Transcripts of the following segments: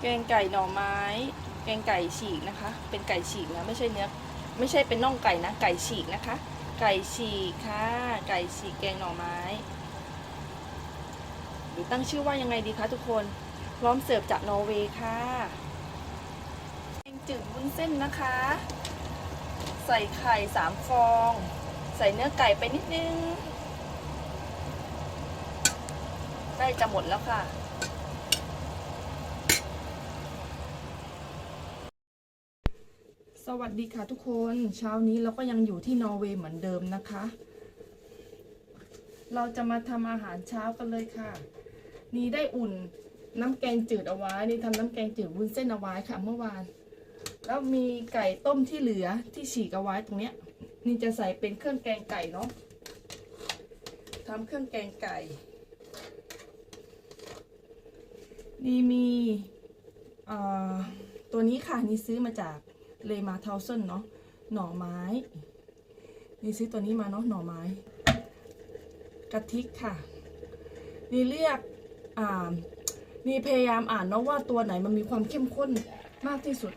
แกงไก่หน่อไม้ แกงไก่ฉีกนะคะ เป็นไก่ฉีกนะไม่ใช่เนื้อไม่ใช่เป็นน่องไก่นะ ไก่ฉีกนะคะ ไก่ฉีกค่ะ ไก่ฉีกแกงหน่อไม้ หรือตั้งชื่อว่ายังไงดีคะทุกคน พร้อมเสิร์ฟจากนอร์เวย์ค่ะแกงจืดวุ้นเส้นนะคะ ใส่ไข่สามฟอง ใส่เนื้อไก่ไปนิดนึงใกล้จะหมดแล้วค่ะ สวัสดีค่ะทุกคนเช้านี้เราก็ยังอยู่ที่นอร์เวย์เหมือนเดิมนะคะ เราจะมาทำอาหารเช้ากันเลยค่ะ นี่ได้อุ่นน้ำแกงจืดเอาไว้นี่ทำน้ำแกงจืดวุ้นเส้นเอาไว้ค่ะเมื่อวาน แล้วมีไก่ต้มที่เหลือที่ฉีกเอาไว้ตรงเนี้ย นี่จะใส่เป็นเครื่องแกงไก่เนาะทำเครื่องแกงไก่ นี่มีอ่อตัวนี้ค่ะนี่ซื้อมาจาก เลมาเทาเซนเนาะหน่อไม้นี่ซื้อตัวนี้มาเนาะหน่อไม้กะทิค่ะ นี่เรียกอ่านี่พยายามอ่านเนาะว่าตัวไหนมันมีความเข้มข้นมากที่สุด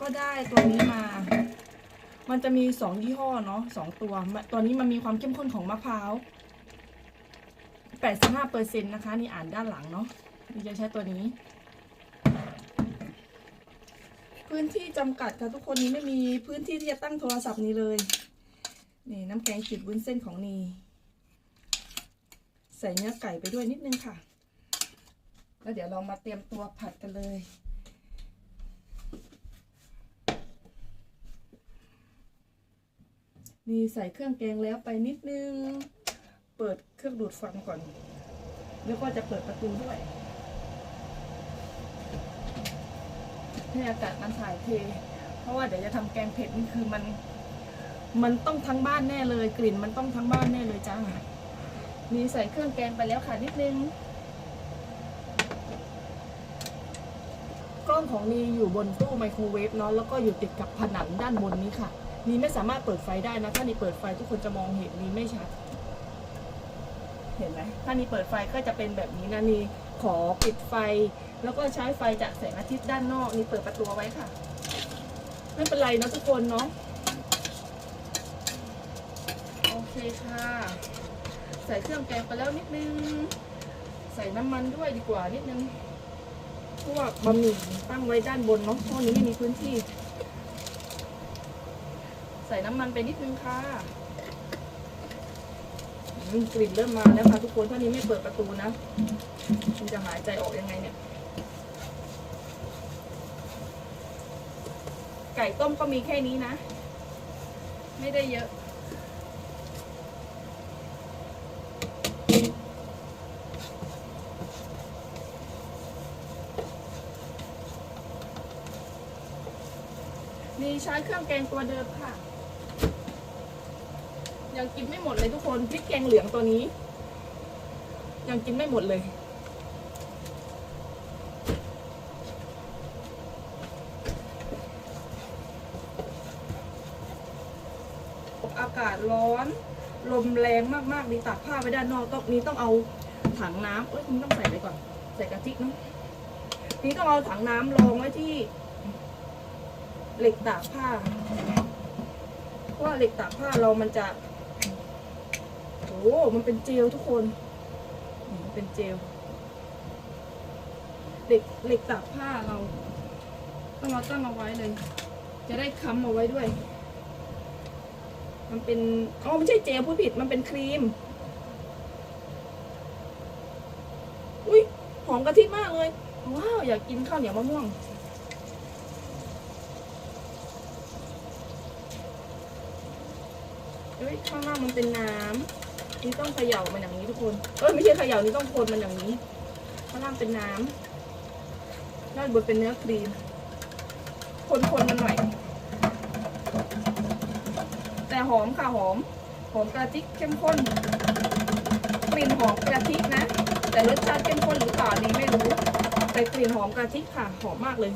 ก็ได้ตัวนี้มา มันจะมีสองยี่ห้อเนาะสองตัว ตัวนี้มันมีความเข้มข้นของมะพร้าว85เปอร์เซ็นต์นะคะ นี่อ่านด้านหลังเนาะนี่จะใช้ตัวนี้ พื้นที่จำกัดค่ะทุกคนนี้ไม่มีพื้นที่ที่จะตั้งโทรศัพท์นี้เลย นี่น้ำแกงจืดวุ้นเส้นของนีใส่เนื้อไก่ไปด้วยนิดนึงค่ะ แล้วเดี๋ยวเรามาเตรียมตัวผัดกันเลย นี่ใส่เครื่องแกงแล้วไปนิดนึง เปิดเครื่องดูดฟังก่อน แล้วก็จะเปิดประตูด้วย ให้อากาศมันถ่ายเท เพราะว่าเดี๋ยวจะทำแกงเผ็ดนี่คือมัน มันต้องทั้งบ้านแน่เลย กลิ่นมันต้องทั้งบ้านแน่เลยจ้ามีใส่เครื่องแกงไปแล้วค่ะนิดนึง กล้องของนีอยู่บนตู้ไมโครเวฟเนาะแล้วก็อยู่ติดกับผนังด้านบนนี้ค่ะนีไม่สามารถเปิดไฟได้นะ ถ้านีเปิดไฟทุกคนจะมองเห็นนีไม่ชัด เห็นไหมถ้านีเปิดไฟก็จะเป็นแบบนี้นะนีขอปิดไฟ แล้วก็ใช้ไฟจากแสงอาทิตย์ด้านนอกนี่เปิดประตูไว้ค่ะ ไม่เป็นไรนะทุกคนเนาะโอเคค่ะ ใส่เครื่องแกงไปแล้วนิดนึง ใส่น้ำมันด้วยดีกว่านิดนึงพว่าบะหมี่ตั้งไว้ด้านบนเนาะเพราะนี้ไม่มีพื้นที่ ใส่น้ำมันไปนิดนึงค่ะกลิ่นเริ่มมาแล้วค่ะทุกคนถ้านี้ไม่เปิดประตูนะมันจะหายใจออกยังไงเนี่ย ไก่ต้มก็มีแค่นี้นะ ไม่ได้เยอะ นี่ใช้เครื่องแกงตัวเดิมค่ะ ยังกินไม่หมดเลยทุกคนพริกแกงเหลืองตัวนี้ ยังกินไม่หมดเลย อากาศ ร้อน ลมแรงมากๆนี่ตากผ้าไว้ด้านนอกต้องนี้ต้องเอาถังน้ำเอ้ยนี่ต้องใส่ไปก่อน ใส่กระทิเนาะนี่ต้องเอาถังน้ำรองไว้ที่ เหล็กตากผ้าเพราะว่าเหล็กตากผ้าเรามันจะโอ้มันเป็นเจลทุกคนมันเป็นเจลเหล็กเหล็กตากผ้าเรา ต้องเอาตั้งเอาไว้เลย จะได้ค้ำเอาไว้ด้วย มันเป็นอ๋อไม่ใช่เจลผู้ผิดมันเป็นครีม อุ้ยหอมกะทิมากเลย ว้าว อยากกินข้าวเหนียวมะม่วงเอ้ย ข้างล่างมันเป็นน้ำนี่ต้องเขย่ามันอย่างนี้ทุกคน เอ้ย ไม่ใช่เขย่านี่ต้องคนมันอย่างนี้ ข้างล่างเป็นน้ำด้านบนเป็นเนื้อครีม คนๆมันหน่อย หอมค่ะหอมหอมกระทิเข้มข้นกลิ่นหอมกระทินะ แต่รสชาติเข้มข้นหรือเปล่านี่ไม่รู้แต่กลิ่นหอมกระทิค่ะหอมมากเลย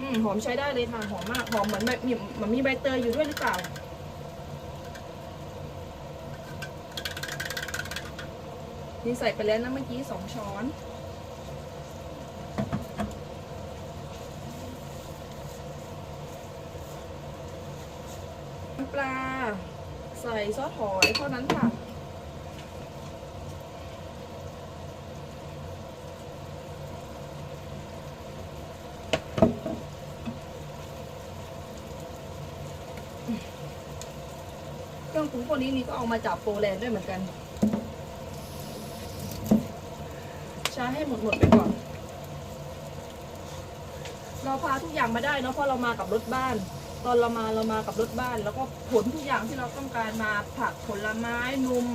อืมหอมใช้ได้เลยค่ะหอมมากหอมเหมือนแบบเหมือนมีใบเตยอยู่ด้วยหรือเปล่านี่ใส่ไปแล้วนะเมื่อกี้สองช้อน ลา ใส่ ซอสหอยเท่านั้นค่ะ เครื่องปรุงพวกนี้นี่ก็เอามาจากโปแลนด์ด้วยเหมือนกันใช้ให้หมดหมดไปก่อน เราพาทุกอย่างมาได้เนาะเพราะเรามากับรถบ้าน ตอนเรามาเรามากับรถบ้าน แล้วก็ผลทุกอย่างที่เราต้องการมาผักผลไม้นม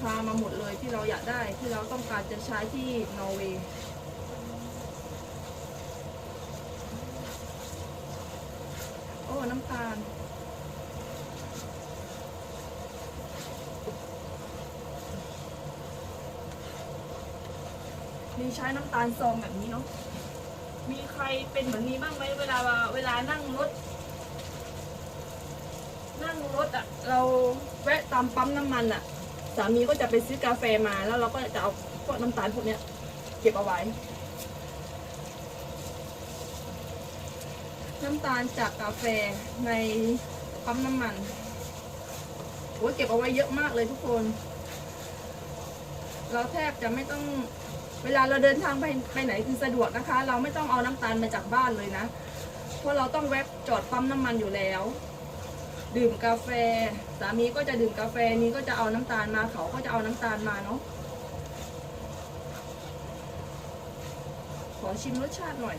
พามาหมดเลยที่เราอยากได้ที่เราต้องการจะใช้ที่นอร์เวย์โอ้น้ำตาลมีใช้น้ำตาลซองแบบนี้เนาะ มีใครเป็นเหมือนนี้บ้างไหมเวลาเวลานั่งรถ นั่งรถอะ่ะ เราแวะตามปั๊มน้ำมันอะ่ะ สามีก็จะไปซื้อกาแฟมาแล้วเราก็จะเอาพวกน้ำตาลพวกเนี้ย เก็บเอาไว้ น้ำตาลจากกาแฟในปั๊มน้ำมันโอ้ยเก็บเอาไว้เยอะมากเลยทุกคน เราแทบจะไม่ต้อง เวลาเราเดินทางไปไปไหนคือสะดวกนะคะ เราไม่ต้องเอาน้ำตาลมาจากบ้านเลยนะ เพราะเราต้องแวะจอดปั๊มน้ำมันอยู่แล้ว ดื่มกาแฟ สามีก็จะดื่มกาแฟนี้ก็จะเอาน้ำตาลมาเขาก็จะเอาน้ำตาลมาเนาะขอชิมรสชาติหน่อย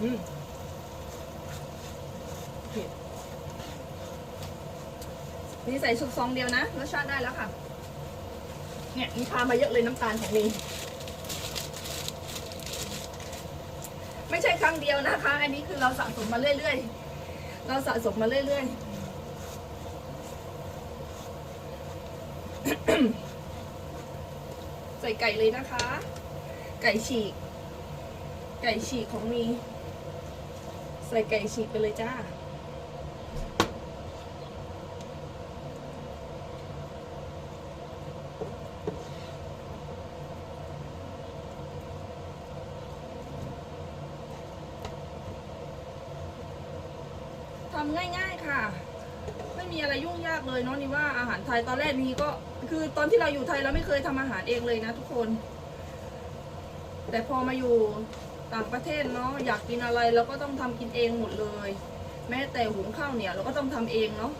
อืมเผ็ด นี่ใส่ชุบซองเดียวนะรสชาติได้แล้วค่ะ เนี่ยมีพามาเยอะเลยน้ำตาลของนีไม่ใช่ครั้งเดียวนะคะ อันนี้คือเราสะสมมาเรื่อยๆ เราสะสมมาเรื่อยๆ ใส่ไก่เลยนะคะ ไก่ฉีก ไก่ฉีกของนีใส่ไก่ฉีกไปเลยจ้า ง่าย ๆค่ะ ไม่มีอะไรยุ่งยากเลยเนาะนี่ว่าอาหารไทยตอนแรกนี้ก็ คือตอนที่เราอยู่ไทยเราไม่เคยทำอาหารเองเลยนะทุกคน แต่พอมาอยู่ต่างประเทศเนาะอยากกินอะไรเราก็ต้องทำกินเองหมดเลย แม้แต่หุงข้าวเนี่ย เราก็ต้องทำเองเนาะ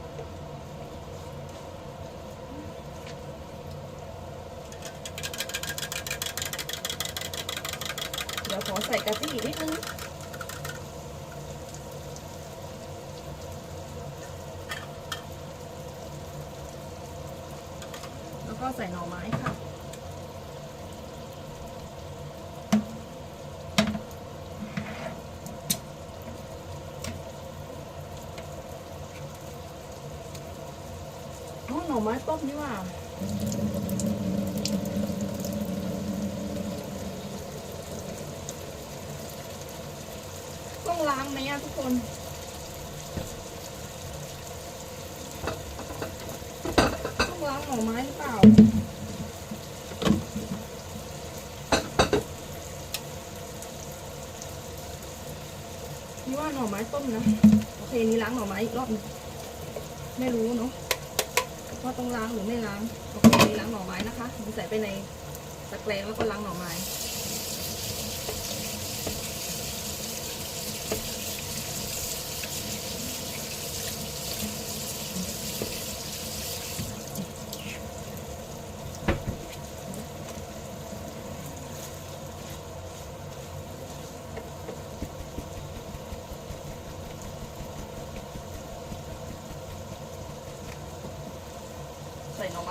เดี๋ยวขอใส่กะทิอีกนิดนึง แล้วก็ใส่หน่อไม้ค่ะอ๋อหน่อไม้ต้มนี่ว่าต้องล้างไหมอะทุกคนต้องล้างหน่อไม้หรือเปล่า นี่ว่าหน่อไม้ ต้มนะโอเคนี้ล้างหน่อไม้อีกรอบหนึงไม่รู้เนาะว่าต้องล้างหรือไม่ล้างโอเคนี้ล้างหน่อไม้นะคะใส่ไปในตะแกรงแล้วก็ล้างหน่อไม้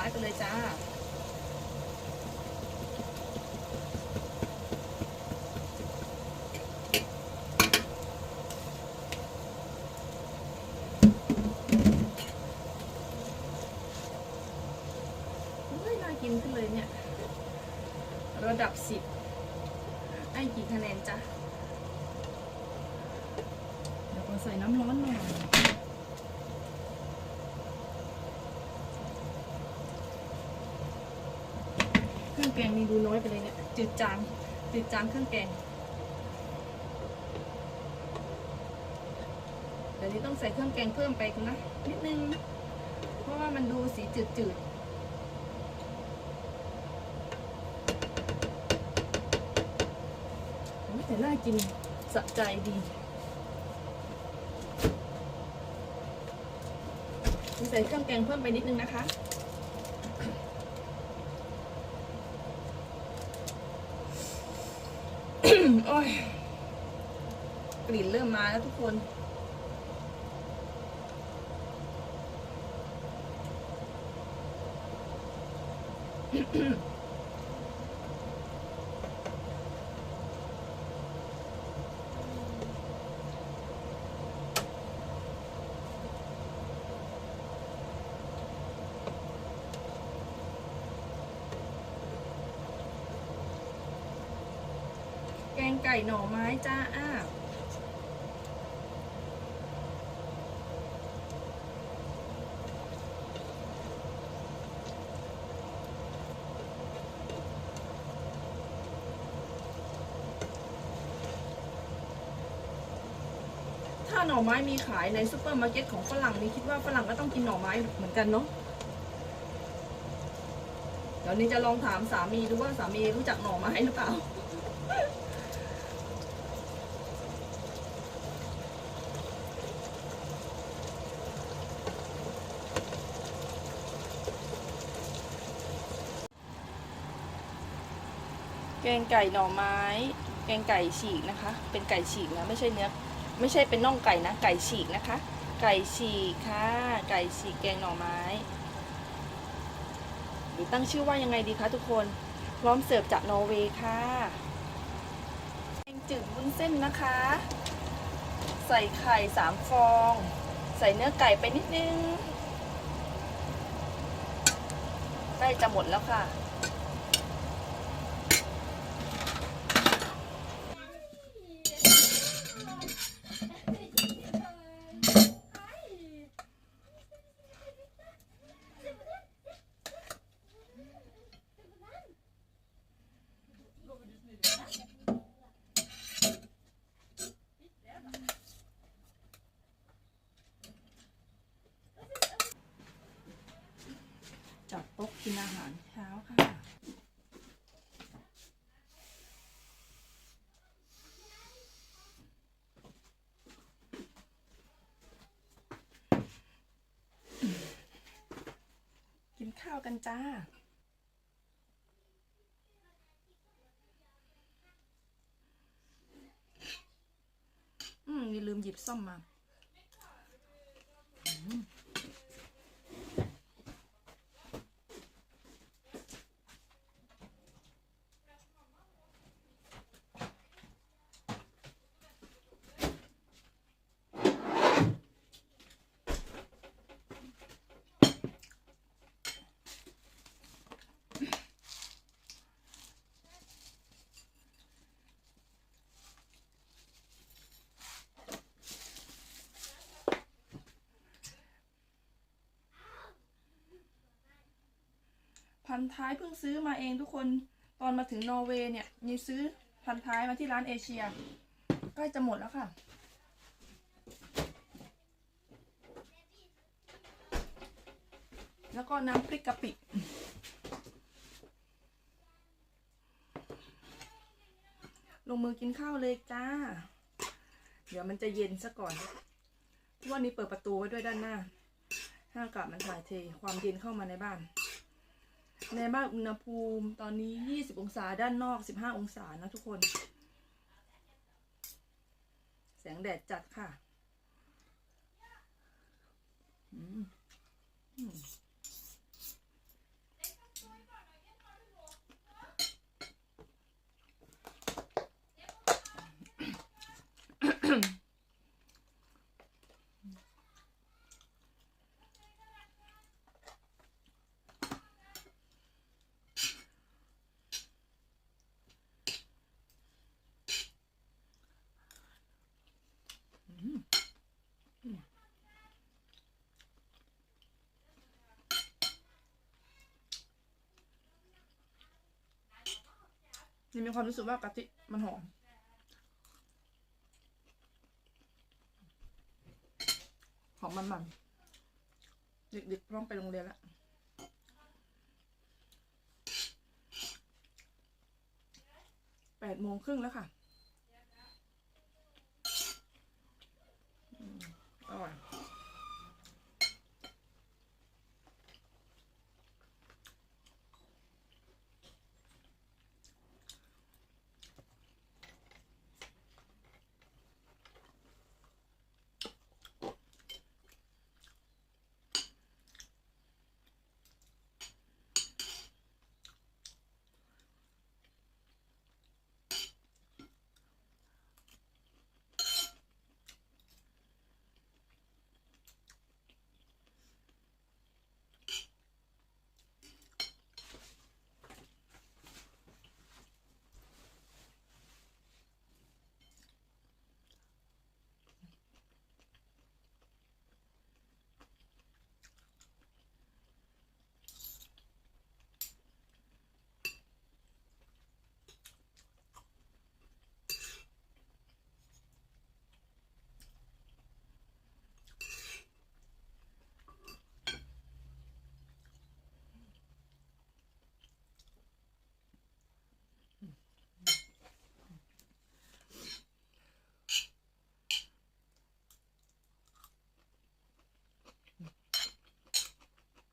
ใส่หน่อไม้ไปเลยจ้า แกงมีดูน้อยไปเลยเนี่ยจืดจางจืดจางเครื่องแกงเดี๋ยวนี้ต้องใส่เครื่องแกงเพิ่มไปนะนิดนึง เพราะว่ามันดูสีจืดๆแต่น่ากินสะใจดีใส่เครื่องแกงเพิ่มไปนิดนึงนะคะ โอ้ยกลิ่นเริ่มมาแล้วทุกคนแกงไก่หน่อไม้จ้าอ้า ถ้าหน่อไม้มีขายในซูเปอร์มาร์เก็ตของฝรั่งนี่คิดว่าฝรั่งก็ต้องกินหน่อไม้เหมือนกันเนาะเดี๋ยวนี้จะลองถามสามีดูว่าสามีรู้จักหน่อไม้หรือเปล่า แกงไก่หน่อไม้ แกงไก่ฉีกนะคะ เป็นไก่ฉีกนะ ไม่ใช่เนื้อ ไม่ใช่เป็นน่องไก่นะ ไก่ฉีกนะคะ ไก่ฉีกค่ะ ไก่ฉีกแกงหน่อไม้ หรือตั้งชื่อว่ายังไงดีคะทุกคน พร้อมเสิร์ฟจากนอร์เวย์ค่ะแกงจืดวุ้นเส้นนะคะ ใส่ไข่สามฟอง ใส่เนื้อไก่ไปนิดนึงใกล้จะหมดแล้วค่ะ จัดโต๊ะกินอาหารเช้าค่ะ กิ นข้าวกันจ้า อืมอย่าลืมหยิบซ่อมมา พันท้ายเพิ่งซื้อมาเองทุกคนตอนมาถึงนอร์เวย์เนี่ยมีซื้อพันท้ายมาที่ร้านเอเชียใกล้จะหมดแล้วค่ะ แล้วก็น้ำพริกกะปิลงมือกินข้าวเลยจ้า เดี๋ยวมันจะเย็นซะก่อนวันนี้เปิดประตูไว้ด้วยด้านหน้า ถ้าอากาศมันถ่ายเท ความเย็นเข้ามาในบ้าน ในบ้านอุณหภูมิตอนนี้ 20 องศาด้านนอก 15 องศานะทุกคน แสงแดดจัดค่ะ อืมอืม นี่มีความรู้สึกว่ากะทิมันหอมขอมมันๆเดึกๆพร้อมไปโรงเรียนแล้วแปดโมงครึ่งแล้วค่ะอร่อย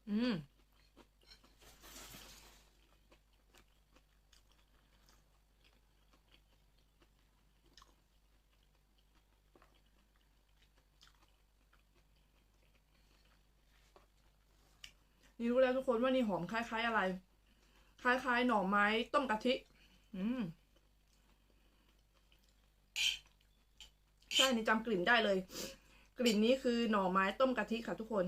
อืมนี่รู้แล้วทุกคนว่านี่หอมคล้ายๆอะไร คล้ายๆ หน่อไม้ต้มกะทิ อืม ใช่นี่จำกลิ่นได้เลย กลิ่นนี้คือหน่อไม้ต้มกะทิค่ะทุกคน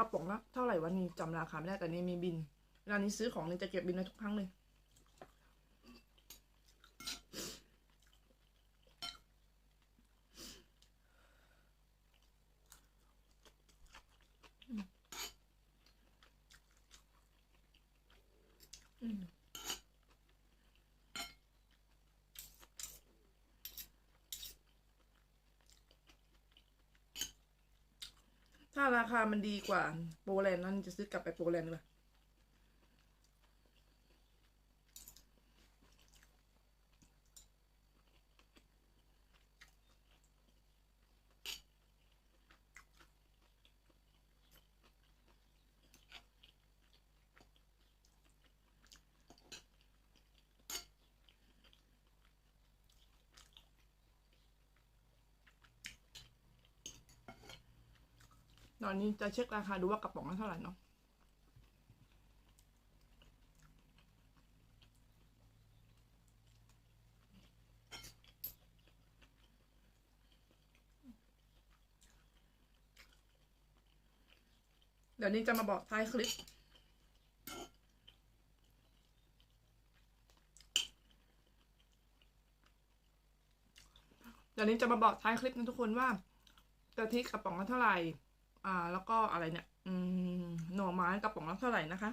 กระป๋องละเท่าไหร่วันนี้จำราคาไม่ได้แต่นี่มีบินเวลานี้ซื้อของนี่จะเก็บบินไว้ทุกครั้งเลย อืมถ้า ราคามันดีกว่าโปรแลนด์นั่นจะซื้อกลับไปโปรแลนด์ดีกว่า ตอนนี้จะเช็คราคาดูว่ากระป๋องละเท่าไหร่เนาะเดี๋ยวนี้จะมาบอกท้ายคลิป เดี๋ยวนี้จะมาบอกท้ายคลิปนะทุกคนว่ากะทิกระป๋องละเท่าไหร่ อ่า แล้วก็อะไรเนี่ย อืม หน่อไม้กระป๋องละเท่าไหร่นะคะ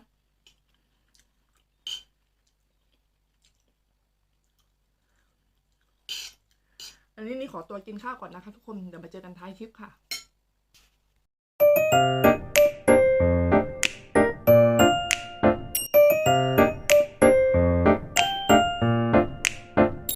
อันนี้นี่ขอตัวกินข้าวก่อนนะคะทุกคน เดี๋ยวมาเจอกันท้ายคลิปค่ะ